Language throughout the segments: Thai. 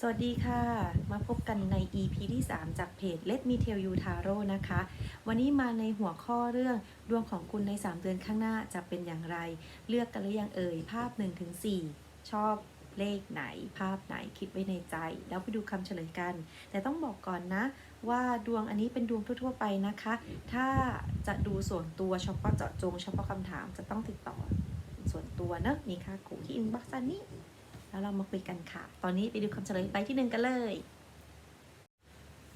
สวัสดีค่ะ มาพบกันใน EP ที่ 3 จากเพจ Let Me Tell You Tarot นะคะ วันนี้มาในหัวข้อเรื่องดวงของคุณใน 3 เดือนข้างหน้าจะเป็นอย่างไร เลือกกันหรือยังเอ่ย ภาพ 1-4 ชอบเลขไหน ภาพไหนคิดไว้ในใจ แล้วไปดูคำเฉลยกัน แต่ต้องบอกก่อนนะ ว่าดวงอันนี้เป็นดวงทั่ว ๆ ไปนะคะ ถ้าจะดูส่วนตัวเฉพาะเจาะจงเฉพาะคำถามจะต้องติดต่อส่วนตัวเนอะนี่ค่ะขู่ที่อินบ็อกซ์อันนี้ แล้วเรามาคุยกันค่ะ ตอนนี้ไปดูคำเฉลยใบที่หนึ่งกันเลย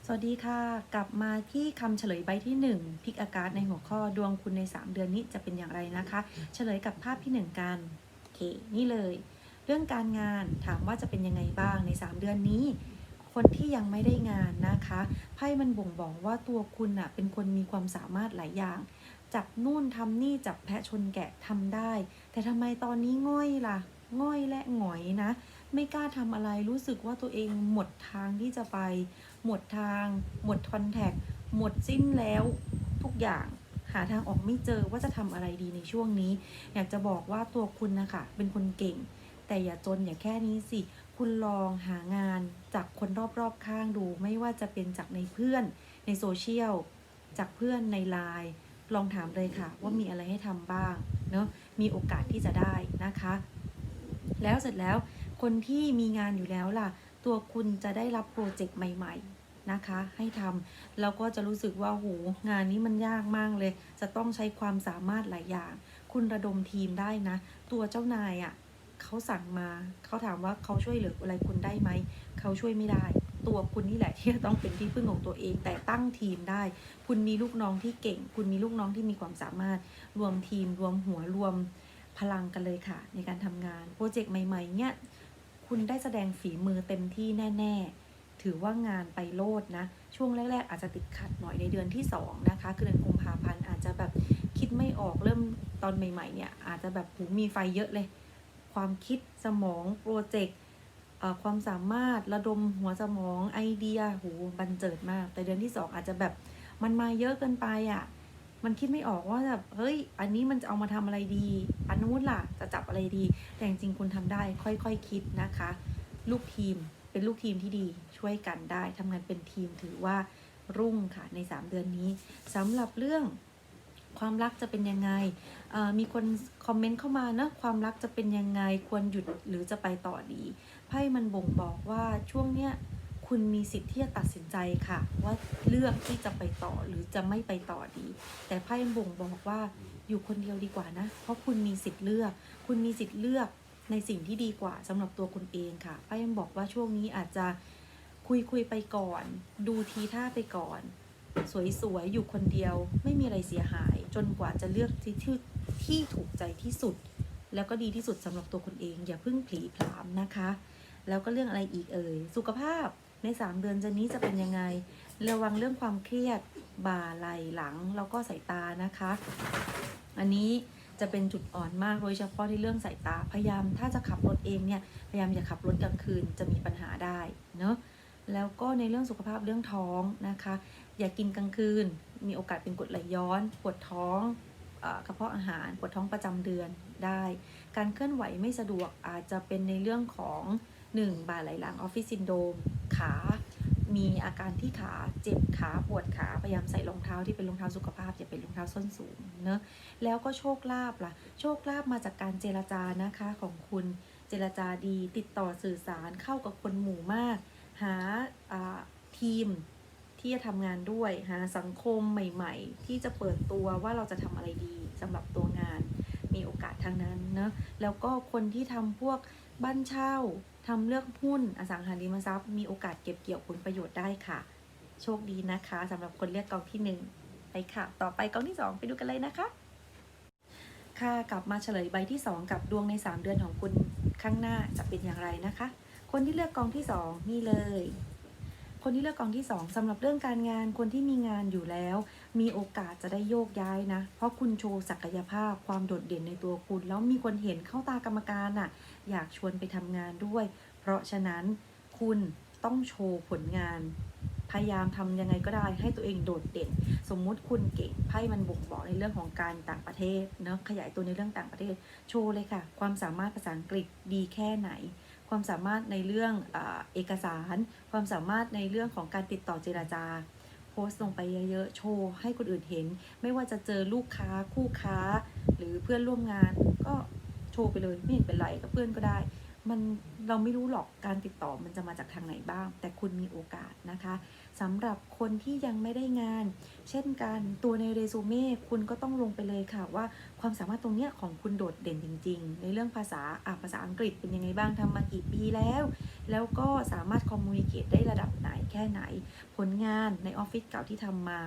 สวัสดีค่ะ กลับมาที่คำเฉลยใบที่1พิกอากาศในหัวข้อดวงคุณใน 3 เดือนนี้จะเป็นอย่างไรนะคะ เฉลยกับภาพที่ 1 กันโอเคนี่เลย เรื่องการงานถามว่าจะเป็นยังไงบ้างใน 3 เดือนนี้คนที่ยังไม่ได้งานนะคะไพ่มันบ่งบอกว่าตัวคุณน่ะเป็นคนมีความสามารถหลายอย่าง จับนู่นทำนี่จับแพะชนแกะทำได้ แต่ทำไมตอนนี้ง่อยล่ะ ง่อยและหงอยนะ ไม่กล้าทำอะไรรู้สึกว่าตัวเองหมดทางที่จะไป หมดทาง หมดคอนแทคหมดสิ้นแล้วทุกอย่างหาทางออกไม่เจอว่าจะทำอะไรดีในช่วงนี้ อยากจะบอกว่าตัวคุณนะคะเป็นคนเก่ง แต่อย่าจนอย่าแค่นี้สิ คุณลองหางานจากคนรอบๆข้างดู ไม่ว่าจะเป็นจากในเพื่อนในโซเชียลจากเพื่อนในไลน์ลองถามเลยค่ะ ว่ามีอะไรให้ทำบ้างเนาะมีโอกาสที่จะได้นะคะ แล้วเสร็จแล้วคนที่มีงานอยู่แล้วล่ะ ตัวคุณจะได้รับโปรเจกต์ใหม่ ๆนะคะ ให้ทำแล้วก็จะรู้สึกว่าโหงานนี้มันยากมากเลย จะต้องใช้ความสามารถหลายอย่าง คุณระดมทีมได้นะ ตัวเจ้านายอะ่ะเขาสั่งมาเขาถามว่าเขาช่วยเหลืออะไรคุณได้ไหมเขาช่วยไม่ได้ ตัวคุณนี่แหละที่จะต้องเป็นที่พึ่งของตัวเอง แต่ตั้งทีมได้ คุณมีลูกน้องที่เก่ง คุณมีลูกน้องที่มีความสามารถ รวมทีมรวมหัวรวม พลังกันเลยค่ะ ในการทำงานโปรเจกต์ใหม่ ๆ เนี่ยคุณได้แสดงฝีมือเต็มที่แน่ ๆ ถือว่างานไปโลดนะ ช่วงแรก ๆ อาจจะติดขัดหน่อยในเดือนที่ 2 นะคะ คือเดือนกุมภาพันธ์อาจจะแบบคิดไม่ออกเริ่มตอนใหม่ ๆ เนี่ยอาจจะแบบหูมีไฟเยอะเลย ความคิดสมองโปรเจกต์ความสามารถระดมหัวสมองไอเดียหูบันเจิดมาก แต่เดือนที่ 2 อาจจะแบบมันมาเยอะเกินไปอะ มันคิดไม่ออกว่าแบบเฮ้ย อันนี้มันจะเอามาทำอะไรดี อันนู้นล่ะ จะจับอะไรดี แต่จริงๆคุณทำได้ ค่อยๆคคิดนะคะ ลูกทีมเป็นลูกทีมที่ดีช่วยกันได้ทำงานเป็นทีมถือว่ารุ่งค่ะใน 3 เดือนนี้สำหรับเรื่องความรักจะเป็นยังไง มีคนคอมเมนต์เข้ามานะความรักจะเป็นยังไง ควรหยุดหรือจะไปต่อดี ไพ่มันบ่งบอกว่าช่วงเนี้ย คุณมีสิทธิ์ที่จะตัดสินใจค่ะ ว่าเลือกที่จะไปต่อหรือจะไม่ไปต่อดี แต่ไพ่บ่งบอกว่าอยู่คนเดียวดีกว่านะ เพราะคุณมีสิทธิ์เลือก คุณมีสิทธิ์เลือกในสิ่งที่ดีกว่าสำหรับตัวคุณเองค่ะไพ่บอกว่าช่วงนี้อาจจะคุยคุยไปก่อน ดูทีท่าไปก่อน สวยๆอยู่คนเดียว ไม่มีอะไรเสียหาย จนกว่าจะเลือกที่ที่ที่ถูกใจที่สุด แล้วก็ดีที่สุดสำหรับตัวคุณเอง อย่าเพิ่งผีผลามนะคะแล้วก็เรื่องอะไรอีกเอ่ย สุขภาพ ใน 3 เดือนจะนี้จะเป็นยังไง ระวังเรื่องความเครียดบ่าไหล่หลังแล้วก็สายตานะคะ อันนี้จะเป็นจุดอ่อนมากโดยเฉพาะที่เรื่องสายตา พยายามถ้าจะขับรถเองเนี่ย พยายามอย่าขับรถกลางคืนจะมีปัญหาได้เนาะ แล้วก็ในเรื่องสุขภาพเรื่องท้องนะคะ อย่ากินกลางคืน มีโอกาสเป็นกรดไหลย้อน ปวดท้องเอ่อกระเพาะอาหาร ปวดท้องประจำเดือนได้ การเคลื่อนไหวไม่สะดวกอาจจะเป็นในเรื่องของ 1. บ่าไหลหลังออฟฟิศซินโดม ขา มีอาการที่ขาเจ็บขาปวดขาพยายามใส่รองเท้าที่เป็นรองเท้าสุขภาพอย่าเป็นรองเท้าส้นสูงเนอะแล้วก็โชคลาภล่ะ โชคลาภมาจากการเจรจานะคะของคุณเจรจาดีติดต่อสื่อสารเข้ากับคนหมู่มาก หาทีมที่จะทำงานด้วย หาสังคมใหม่ ๆ ที่จะเปิดตัวว่าเราจะทำอะไรดีสำหรับตัวงาน มีโอกาสทางนั้นเนอะแล้วก็คนที่ทำพวกบ้านเช่า ทำเลือกหุ้นอสังหาริมทรัพย์ มีโอกาสเก็บเกี่ยวผลประโยชน์ได้ค่ะ โชคดีนะคะสำหรับคนเลือกกองที่หนึ่งไปค่ะ ต่อไปกองที่สองไปดูกันเลยนะคะ ค่ะกลับมาเฉลยใบที่ 2 กับดวงใน 3 เดือนของคุณข้างหน้าจะเป็นอย่างไรนะคะ คนที่เลือกกองที่ 2 นี่เลย คนที่เลือกกองที่ 2สำหรับเรื่องการงานคนที่มีงานอยู่แล้ว มีโอกาสจะได้โยกย้ายนะ เพราะคุณโชว์ศักยภาพความโดดเด่นในตัวคุณ แล้วมีคนเห็นเข้าตากรรมการน่ะ อยากชวนไปทำงานด้วย ราะฉะนั้นคุณต้องโชว์ผลงาน พยายามทำยังไงก็ได้ให้ตัวเองโดดเด่น สมมุติคุณเก่งไพ่มันบ่งบอกในเรื่องของการต่างประเทศเนาะขยายตัวในเรื่องต่างประเทศ โชว์เลยค่ะ ความสามารถภาษาอังกฤษดีแค่ไหน ความสามารถในเรื่องอเอกสาร ความสามารถในเรื่องของการติดต่อเจราจาโพสต์ลงไปเยอะๆ โชว์ให้คนอื่นเห็น ไม่ว่าจะเจอลูกค้าคู่ค้า หรือเพื่อนร่วมงานก็โชว์ไปเลยไม่เห็นเป็นไรกับเพื่อนก็ได้ มันเราไม่รู้หรอกการติดต่อมันจะมาจากทางไหนบ้าง แต่คุณมีโอกาสนะคะสำหรับคนที่ยังไม่ได้งาน เช่นกันตัวในเรซูเม่คุณก็ต้องลงไปเลยค่ะว่าความสามารถตรงเนี้ยของคุณโดดเด่นจริง ๆ ในเรื่องภาษาอะภาษาอังกฤษเป็นยังไงบ้างทำมากี่ปีแล้ว แล้วก็สามารถคอมมูนิเคตได้ระดับไหนแค่ไหน ผลงานในออฟฟิศเก่าที่ทำมา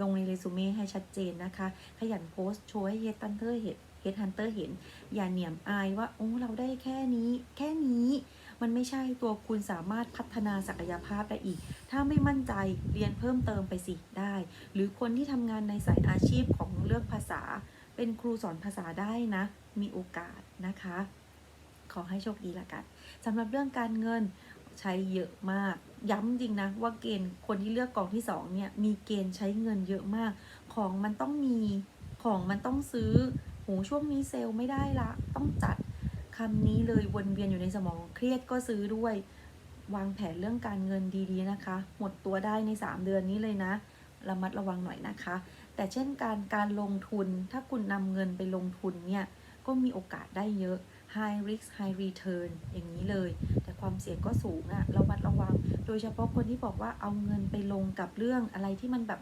ลงในเรซูเม่ให้ชัดเจนนะคะ ขยันโพสต์โชว์ให้เฮดตันเตอร์เห็น เฮดฮันเตอร์เห็น อย่าเหนียมอายว่า โอ้ เราได้แค่นี้ แค่นี้ มันไม่ใช่ตัวคุณสามารถพัฒนาศักยภาพได้อีก ถ้าไม่มั่นใจเรียนเพิ่มเติมไปสิได้ หรือคนที่ทำงานในสายอาชีพของเรื่องภาษา เป็นครูสอนภาษาได้นะ มีโอกาสนะคะ ขอให้โชคดีละกันสำหรับเรื่องการเงินใช้เยอะมาก ย้ำจริงนะว่าเกณฑ์คนที่เลือกกองที่สองเนี่ยมีเกณฑ์ใช้เงินเยอะมาก ของมันต้องมีของมันต้องซื้อ โหช่วงนี้เซลล์ไม่ได้ละ ต้องจัดคำนี้เลยวนเวียนอยู่ในสมอง เครียดก็ซื้อด้วย วางแผนเรื่องการเงินดีๆนะคะ หมดตัวได้ใน 3 เดือนนี้เลยนะ ระมัดระวังหน่อยนะคะ แต่เช่นการการลงทุน ถ้าคุณนำเงินไปลงทุนเนี่ย ก็มีโอกาสได้เยอะ high risk high return อย่างนี้เลย แต่ความเสี่ยงก็สูงอะระมัดระวัง โดยเฉพาะคนที่บอกว่าเอาเงินไปลงกับเรื่องอะไรที่มันแบบ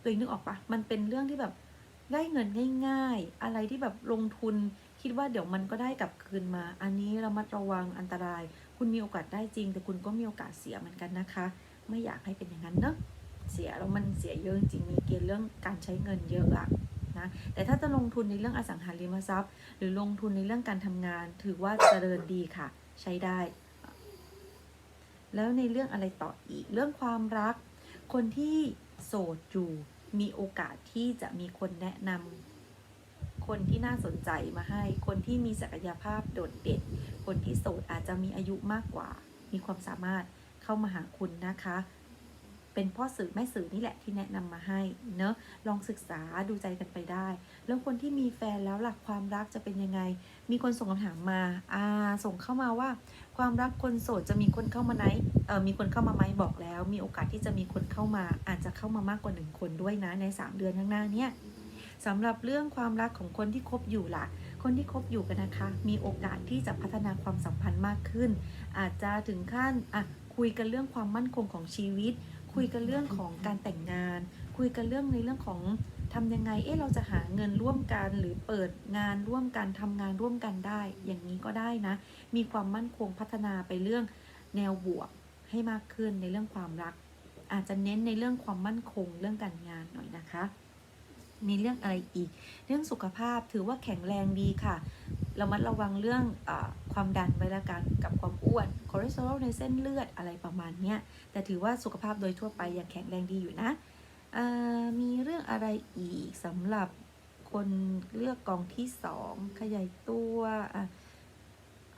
ตัวเองนึกออกปะมันเป็นเรื่องที่แบบ ได้เงินง่าย ๆ อะไรที่แบบลงทุนคิดว่าเดี๋ยวมันก็ได้กลับคืนมา อันนี้ระมัดระวังอันตราย คุณมีโอกาสได้จริง แต่คุณก็มีโอกาสเสียเหมือนกันนะคะ ไม่อยากให้เป็นอย่างนั้นเนอะเสียแล้วมันเสียเยอะจริงมีเกณฑ์เรื่องการใช้เงินเยอะอะนะแต่ถ้าจะลงทุนในเรื่องอสังหาริมทรัพย์ หรือลงทุนในเรื่องการทำงาน ถือว่าเจริญดีค่ะ ใช้ได้ แล้วในเรื่องอะไรต่ออีกเรื่องความรัก คนที่โสดอยู่ มีโอกาสที่จะมีคนแนะนำคนที่น่าสนใจมาให้ คนที่มีศักยภาพโดดเด่น คนที่โสดอาจจะมีอายุมากกว่า มีความสามารถเข้ามาหาคุณนะคะ เป็นพ่อสื่อแม่สื่อนี่แหละที่แนะนำมาให้เนอะลองศึกษาดูใจกันไปได้ แล้วคนที่มีแฟนแล้วหลักความรักจะเป็นยังไง มีคนส่งคำถามมาอ่าส่งเข้ามาว่า ความรักคนโสดจะมีคนเข้ามาไหมเออมีคนเข้ามาไหมบอกแล้ว มีโอกาสที่จะมีคนเข้ามา อาจจะเข้ามามากกว่าหนึ่งคนด้วยนะใน 3 เดือนข้างหน้าเนี้ยสำหรับเรื่องความรักของคนที่คบอยู่ล่ะ คนที่คบอยู่กันนะคะ มีโอกาสที่จะพัฒนาความสัมพันธ์มากขึ้น อาจจะถึงขั้นอะคุยกันเรื่องความมั่นคงของชีวิต คุยกันเรื่องของการแต่งงาน คุยกันเรื่องในเรื่องของ ทำยังไง เอ๊ะ เราจะหาเงินร่วมกันหรือเปิดงานร่วมกันทำงานร่วมกันได้ อย่างนี้ก็ได้นะ มีความมั่นคงพัฒนาไปเรื่องแนวบวกให้มากขึ้นในเรื่องความรัก อาจจะเน้นในเรื่องความมั่นคงเรื่องการงานหน่อยนะคะมีเรื่องอะไรอีก เรื่องสุขภาพถือว่าแข็งแรงดีค่ะเรามัดระวังเรื่องอความดันไว้ละกันกับความอ้วนคอเลสเตอรอลในเส้นเลือดอะไรประมาณนี้แต่ถือว่าสุขภาพโดยทั่วไปยังแข็งแรงดีอยู่นะ มีเรื่องอะไรอีกสำหรับคนเลือกกองที่สองขยายตัวอะ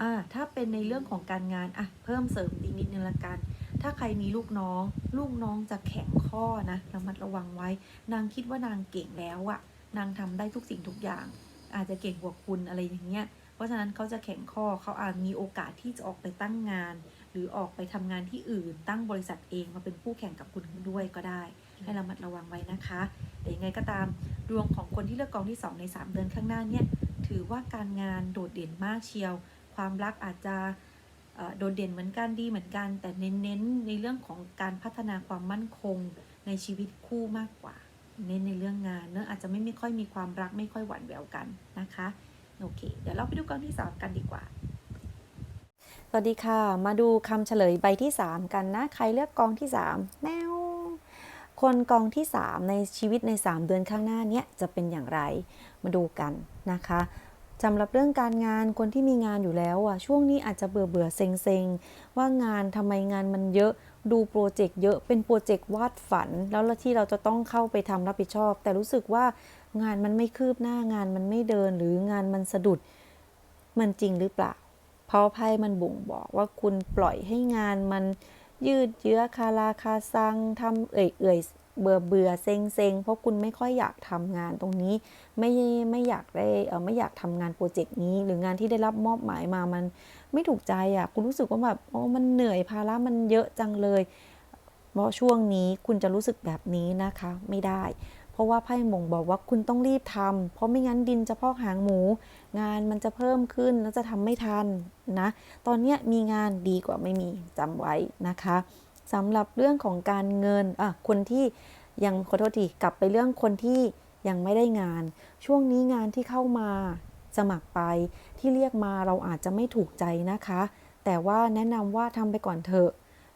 อ่าถ้าเป็นในเรื่องของการงานอะเพิ่มเสริมอีกนิดนึงละกัน ถ้าใครมีลูกน้อง ลูกน้องจะแข็งข้อนะระมัดระวังไว้ นางคิดว่านางเก่งแล้วอะนางทำได้ทุกสิ่งทุกอย่าง อาจจะเก่งกว่าคุณอะไรอย่างเงี้ย เพราะฉะนั้นเขาจะแข็งข้อเขาอาจมีโอกาสที่จะออกไปตั้งงาน หรือออกไปทำงานที่อื่น ตั้งบริษัทเองมาเป็นผู้แข่งกับคุณด้วยก็ได้ ให้ระมัดระวังไว้นะคะแต่ยังไงก็ตามดวงของคนที่เลือกกองที่ 2 ใน 3 เดือนข้างหน้าเนี่ยถือว่าการงานโดดเด่นมากเชียว ความรักอาจจะโดดเด่นเหมือนกันดีเหมือนกัน แต่เน้นๆในเรื่องของการพัฒนาความมั่นคงในชีวิตคู่มากกว่า เน้นในเรื่องงานเนอะอาจจะไม่ไม่ค่อยมีความรักไม่ค่อยหวานแหววกันนะคะโอเค เดี๋ยวเราไปดูกองที่ 3 กันดีกว่าสวัสดีค่ะ มาดูคำเฉลยใบที่ 3 กันนะ ใครเลือกกองที่ 3 แนว คนกองที่ 3 ในชีวิตใน 3 เดือนข้างหน้าเนี้ยจะเป็นอย่างไรมาดูกันนะคะสำหรับเรื่องการงานคนที่มีงานอยู่แล้วอะช่วงนี้อาจจะเบื่อเบื่อเซ็งเซ็งว่างานทำไมงานมันเยอะดูโปรเจกต์เยอะเป็นโปรเจกต์วาดฝัน แล้วที่เราจะต้องเข้าไปทำรับผิดชอบ แต่รู้สึกว่างานมันไม่คืบหน้างานมันไม่เดินหรืองานมันสะดุดมันจริงหรือเปล่า เพราะไพ่มันบ่งบอกว่าคุณปล่อยให้งานมัน ยืดเยื้อคาราคาซังทำเอ่ยเอ่ยเบื่อเบื่อเซ็งเซ็งเพราะคุณไม่ค่อยอยากทำงานตรงนี้ ไม่ไม่อยากได้เออไม่อยากทำงานโปรเจกต์นี้ หรืองานที่ได้รับมอบหมายมามันไม่ถูกใจอะคุณรู้สึกว่าแบบโอ้มันเหนื่อยภาระมันเยอะจังเลยเพราะช่วงนี้คุณจะรู้สึกแบบนี้นะคะไม่ได้ ราะว่าไพ่มงบอกว่าคุณต้องรีบทำเพราะไม่งั้นดินจะพอกหางหมู งานมันจะเพิ่มขึ้นแล้วจะทำไม่ทันนะ ตอนนี้มีงานดีกว่าไม่มีจำไว้นะคะสำหรับเรื่องของการเงินอะคนที่ยังขอโทษทีกลับไปเรื่องคนที่ยังไม่ได้งาน ช่วงนี้งานที่เข้ามาสมัครไปที่เรียกมาเราอาจจะไม่ถูกใจนะคะ แต่ว่าแนะนำว่าทำไปก่อนเถอะ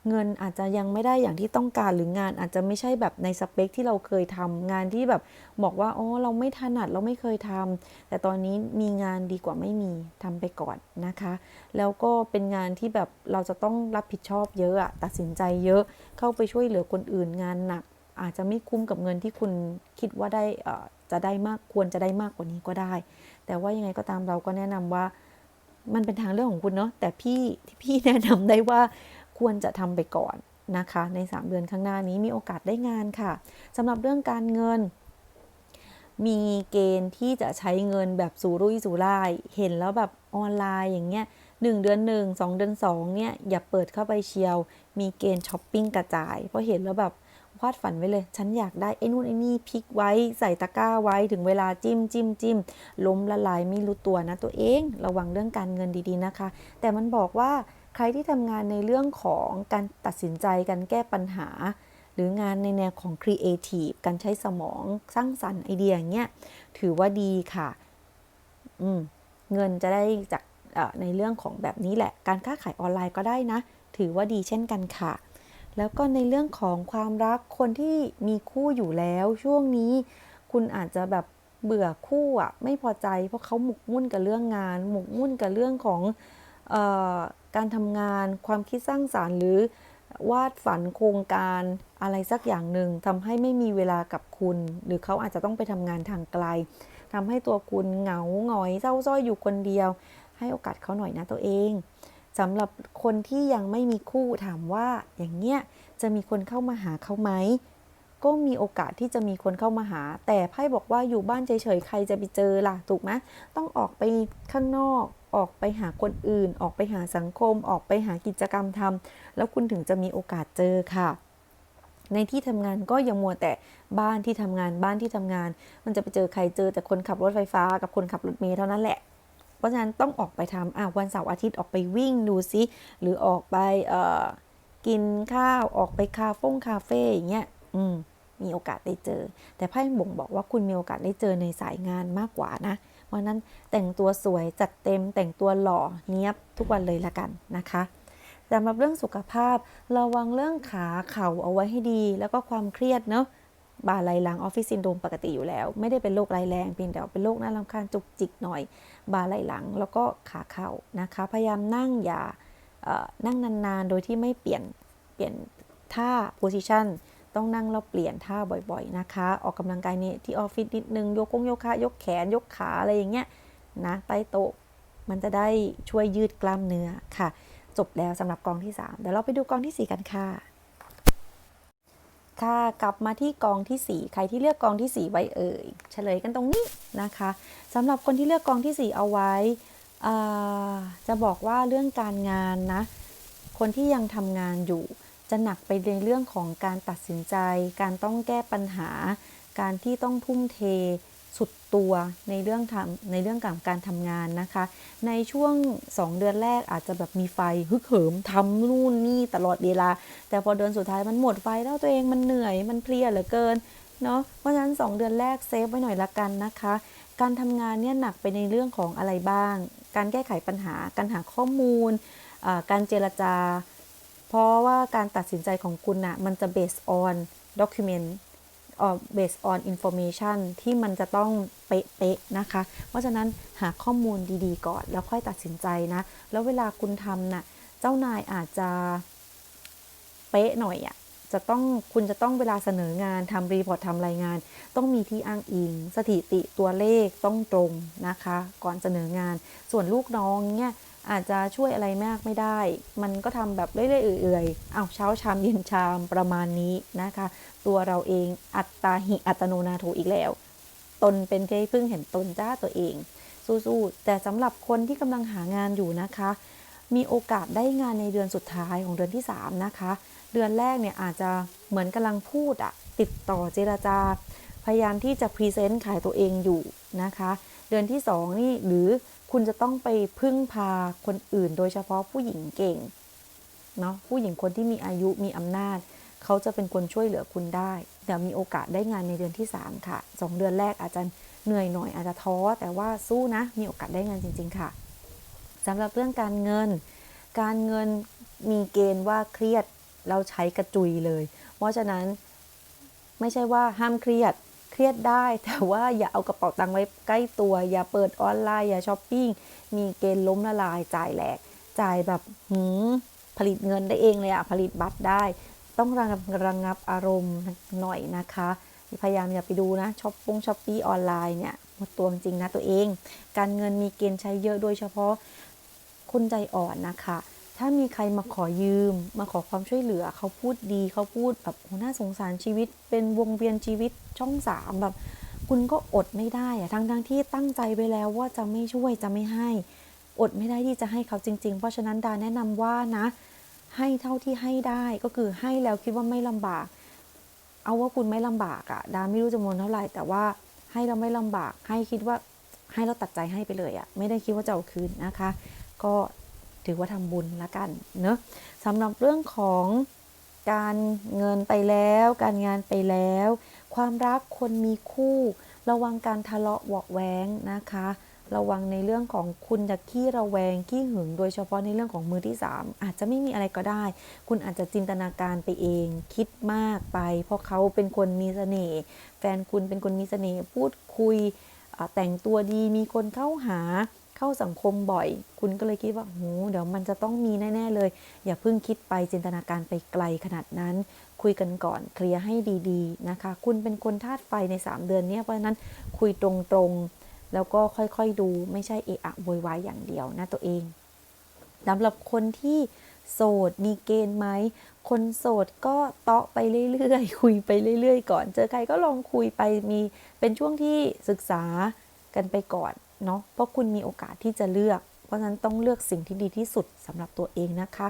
เงินอาจจะยังไม่ได้อย่างที่ต้องการหรืองานอาจจะไม่ใช่แบบในสเปคที่เราเคยทำงานที่แบบบอกว่าอ๋อเราไม่ถนัดเราไม่เคยทำแต่ตอนนี้มีงานดีกว่าไม่มีทำไปก่อนนะคะ แล้วก็เป็นงานที่แบบเราจะต้องรับผิดชอบเยอะอะตัดสินใจเยอะเข้าไปช่วยเหลือคนอื่นงานหนัก อาจจะไม่คุ้มกับเงินที่คุณคิดว่าได้อ่จะได้มากควรจะได้มากกว่านี้ก็ได้ แต่ว่ายังไงก็ตามเราก็แนะนำว่ามันเป็นทางเลือกของคุณเนาะแต่พี่ที่พี่แนะนำได้ว่า ควรจะทำไปก่อนนะคะ ใน 3 เดือนข้างหน้านี้มีโอกาสได้งานค่ะสำหรับเรื่องการเงิน มีเกณฑ์ที่จะใช้เงินแบบสูรุ่ยสูร่าย เห็นแล้วแบบออนไลน์อย่างเงี้ยหนึ่งเดือนหนึ่งสองเดือนสองเนี่ยอย่าเปิดเข้าไปเชียว มีเกณฑ์ช้อปปิ้งกระจาย เพราะเห็นแล้วแบบวาดฝันไว้เลย ฉันอยากได้ไอ้นู่นไอ้นี่พลิกไว้ใส่ตะกร้าไว้ถึงเวลาจิ้มจิ้มจิ้มล้มละลายไม่รู้ตัวนะตัวเอง ระวังเรื่องการเงินดีๆนะคะ แต่มันบอกว่า ใครที่ทำงานในเรื่องของการตัดสินใจการแก้ปัญหา หรืองานในแนวของ Creative การใช้สมองสร้างสรรค์ไอเดียอย่างเงี้ยถือว่าดีค่ะอืมเงินจะได้จากในเรื่องของแบบนี้แหละ การค้าขายออนไลน์ก็ได้นะ ถือว่าดีเช่นกันค่ะ แล้วก็ในเรื่องของความรักคนที่มีคู่อยู่แล้วช่วงนี้ คุณอาจจะแบบเบื่อคู่อะไม่พอใจเพราะเขาหมกมุ่นกับเรื่องงาน หมกมุ่นกับเรื่องของ การทำงาน ความคิดสร้างสารรค์หรือวาดฝันโครงการอะไรสักอย่างหนึ่งทำให้ไม่มีเวลากับคุณ หรือเขาอาจจะต้องไปทำงานทางไกลทำให้ตัวคุณเหงาหงอยเศร้าส้อยอยู่คนเดียว ให้โอกาสเขาหน่อยนะตัวเองสำหรับคนที่ยังไม่มีคู่ถามว่าอย่างเงี้ยจะมีคนเข้ามาหาเขาไหมก็มีโอกาสที่จะมีคนเข้ามาหา แต่ไพ่บอกว่าอยู่บ้านเฉยๆใครจะไปเจอล่ะถูกไหมต้องออกไปข้างนอก ออกไปหาคนอื่น ออกไปหาสังคม ออกไปหากิจกรรมทำแล้วคุณถึงจะมีโอกาสเจอค่ะ ในที่ทำงานก็ยังมัวแต่บ้านที่ทำงานบ้านที่ทำงาน มันจะไปเจอใครเจอแต่คนขับรถไฟฟ้ากับคนขับรถเมล์เท่านั้นแหละเพราะฉะนั้นต้องออกไปทำอะวันเสาร์อาทิตย์ออกไปวิ่งดูซิ หรือออกไปเอ่อกินข้าวออกไปคาเฟ่งคาเฟ่อย่างเงี้ยอืมมีโอกาสได้เจอ แต่ไพ่บ่งบอกว่าคุณมีโอกาสได้เจอในสายงานมากกว่านะ เพราะฉะนั้นแต่งตัวสวยจัดเต็มแต่งตัวหล่อเนี้ยบทุกวันเลยละกันนะคะสำหรับเรื่องสุขภาพระวังเรื่องขาเข่าเอาไว้ให้ดี แล้วก็ความเครียดเนาะบาไหลหลังออฟฟิศซินโดรมปกติอยู่แล้ว ไม่ได้เป็นโรคร้ายแรงเพียงแต่เป็นโรคน่ารำคาญจุกจิกหน่อย บาไหลหลังแล้วก็ขาเข่านะคะ พยายามนั่งอย่าเอ่อนั่งนานๆ โดยที่ไม่เปลี่ยนเปลี่ยนท่า position ต้องนั่งแล้วเปลี่ยนท่าบ่อยๆนะคะ ออกกำลังกายเนี่ยที่ออฟฟิศนิดนึง ยกกงโยคะยกแขนยกขาอะไรอย่างเงี้ยนะใต้โต๊ะมันจะได้ช่วยยืดกล้ามเนื้อค่ะ จบแล้วสำหรับกองที่ 3 เดี๋ยวเราไปดูกองทีสี่4 กันค่ะ ค่ะกลับมาที่กองทีสี่4 ใครที่เลือกกองทีสี่ 4 ไว้เอ่ยเฉลยกันตรงนี้นะคะสำหรับคนที่เลือกกองทีสี่ 4 เอาไว้จะบอกว่าเรื่องการงานนะ คนที่ยังทำงานอยู่ จะหนักไปในเรื่องของการตัดสินใจ การต้องแก้ปัญหา การที่ต้องทุ่มเทสุดตัวในเรื่องทำในเรื่องการการทำงานนะคะ ในช่วง 2 เดือนแรกอาจจะแบบมีไฟฮึกเหิมทำนู่นนี่ตลอดเวลา แต่พอเดือนสุดท้ายมันหมดไฟแล้วตัวเองมันเหนื่อยมันเพลียเหลือเกินเนาะเพราะฉะนั้น 2 เดือนแรกเซฟไว้หน่อยละกันนะคะ การทำงานเนี่ยหนักไปในเรื่องของอะไรบ้าง การแก้ไขปัญหา การหาข้อมูล การเจรจา เพราะว่าการตัดสินใจของคุณนะ่ะมันจะ based on document เอ่อ based on information ที่มันจะต้องเป๊ะๆนะคะ เพราะฉะนั้นหาข้อมูลดีๆก่อนแล้วค่อยตัดสินใจนะ แล้วเวลาคุณทำน่ะเจ้านายอาจจะเป๊ะหน่อยอะ่ะจะต้องคุณจะต้องเวลาเสนองานทำรีพอร์ตทำรายงาน ต้องมีที่อ้างอิง สถิติตัวเลขต้องตรงนะคะ ก่อนเสนองานส่วนลูกน้องเนี่ย อาจจะช่วยอะไรมากไม่ได้ มันก็ทำแบบเรื่อยๆเอื่อยๆเอาเช้าชามเย็นชามประมาณนี้นะคะ ตัวเราเองอัตตาหิอัตโนนาโถอีกแล้ว ตนเป็นที่พึ่งเห็นตนจ้าตัวเอง สู้ๆแต่สำหรับคนที่กำลังหางานอยู่นะคะ มีโอกาสได้งานในเดือนสุดท้ายของเดือนที่ 3 นะคะ เดือนแรกเนี่ยอาจจะเหมือนกำลังพูดอะติดต่อเจราจา พยายามที่จะพรีเซนต์ขายตัวเองอยู่นะคะ เดือนที่ 2 นี่หรือ คุณจะต้องไปพึ่งพาคนอื่น โดยเฉพาะผู้หญิงเก่งเนาะผู้หญิงคนที่มีอายุมีอำนาจ เขาจะเป็นคนช่วยเหลือคุณได้เดี๋ยวมีโอกาสได้งานในเดือนที่ 3 ค่ะ 2 เดือนแรกอาจจะเหนื่อยหน่อยอาจจะท้อ แต่ว่าสู้นะ มีโอกาสได้งานจริง ๆ ค่ะสำหรับเรื่องการเงิน การเงินมีเกณฑ์ว่าเครียดเราใช้กระจุยเลย เพราะฉะนั้นไม่ใช่ว่าห้ามเครียด เครียดได้ แต่ว่าอย่าเอากระเป๋าตังค์ไว้ใกล้ตัว อย่าเปิดออนไลน์ อย่าช้อปปิ้ง มีเกณฑ์ล้มละลายจ่ายแหลก จ่ายแบบหืมผลิตเงินได้เองเลยอะผลิตบัตรได้ ต้องระงับระงับอารมณ์หน่อยนะคะ พยายามอย่าไปดูนะช้อปปุ้งช้อปปี้ออนไลน์เนี่ยหมดตัวจริงนะตัวเอง การเงินมีเกณฑ์ใช้เยอะโดยเฉพาะคนใจอ่อนนะคะ ถ้ามีใครมาขอยืม มาขอความช่วยเหลือ เขาพูดดีเขาพูดแบบโหน่าสงสารชีวิต เป็นวงเวียนชีวิตช่องสามแบบ คุณก็อดไม่ได้อะทั้งทั้งที่ตั้งใจไว้แล้วว่าจะไม่ช่วยจะไม่ให้ อดไม่ได้ที่จะให้เขาจริง ๆ เพราะฉะนั้นดาแนะนำว่านะ ให้เท่าที่ให้ได้ก็คือให้แล้วคิดว่าไม่ลำบาก เอาว่าคุณไม่ลำบากอะดาไม่รู้จำนวนเท่าไหร่แต่ว่าให้เราไม่ลำบากให้คิดว่าให้เราตัดใจให้ไปเลยอะไม่ได้คิดว่าจะเอาคืนนะคะ ก็ ถือว่าทำบุญละกันเนอะสำหรับเรื่องของการเงินไปแล้ว การงานไปแล้ว ความรักคนมีคู่ ระวังการทะเลาะเบาะแว้งนะคะ ระวังในเรื่องของคุณจะขี้ระแวงขี้หึง โดยเฉพาะในเรื่องของมือที่ 3 อาจจะไม่มีอะไรก็ได้ คุณอาจจะจินตนาการไปเอง คิดมากไป เพราะเขาเป็นคนมีเสน่ห์แฟนคุณเป็นคนมีเสน่ห์พูดคุยแต่งตัวดีมีคนเข้าหา เข้าสังคมบ่อย คุณก็เลยคิดว่าโหเดี๋ยวมันจะต้องมีแน่ ๆ เลย อย่าเพิ่งคิดไปจินตนาการไปไกลขนาดนั้น คุยกันก่อนเคลียร์ให้ดี ๆ นะคะ คุณเป็นคนธาตุไฟใน 3 เดือนเนี้ยเพราะฉะนั้นคุยตรงๆ แล้วก็ค่อยๆดูไม่ใช่เอะอะโวยวายอย่างเดียวนะตัวเองสำหรับคนที่โสดมีเกณฑ์ไหม คนโสดก็เตาะไปเรื่อยๆ คุยไปเรื่อยๆ ก่อน เจอใครก็ลองคุยไปมีเป็นช่วงที่ศึกษากันไปก่อน เนาะเพราะคุณมีโอกาสที่จะเลือก เพราะฉะนั้นต้องเลือกสิ่งที่ดีที่สุดสำหรับตัวเองนะคะ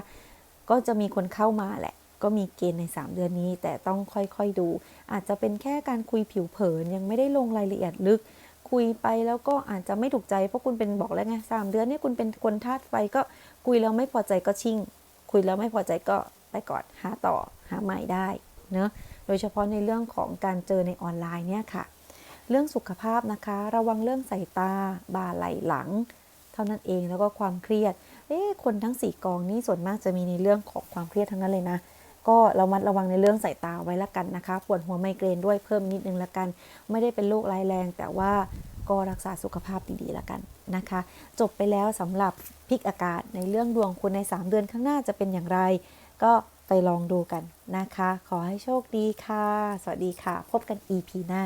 ก็จะมีคนเข้ามาแหละ ก็มีเกณฑ์ใน 3 เดือนนี้ แต่ต้องค่อยๆดู อาจจะเป็นแค่การคุยผิวเผินยังไม่ได้ลงรายละเอียดลึก คุยไปแล้วก็อาจจะไม่ถูกใจเพราะคุณเป็นบอกแล้วไงสามเดือนนี่คุณเป็นคนธาตุไฟก็คุยแล้วไม่พอใจก็ชิ่ง คุยแล้วไม่พอใจก็ไปก่อนหาต่อหาใหม่ได้เนอะโดยเฉพาะในเรื่องของการเจอในออนไลน์เนี่ยค่ะ เรื่องสุขภาพนะคะ ระวังเรื่องสายตา บ่าไหล่หลัง เท่านั้นเองแล้วก็ความเครียดเอ๊คนทั้งสี่กองนี้ส่วนมากจะมีในเรื่องของความเครียดทั้งนั้นเลยนะ ก็เรามัดระวังในเรื่องสายตาไว้ละกันนะคะปวดหัวไมเกรนด้วยเพิ่มนิดนึงละกัน ไม่ได้เป็นโรคร้ายแรง แต่ว่าก็รักษาสุขภาพดีๆละกันนะคะ จบไปแล้วสำหรับพิกอากาศในเรื่องดวงคุณใน 3 เดือนข้างหน้าจะเป็นอย่างไร ก็ไปลองดูกันนะคะ ขอให้โชคดีค่ะ สวัสดีค่ะ พบกัน EP หน้า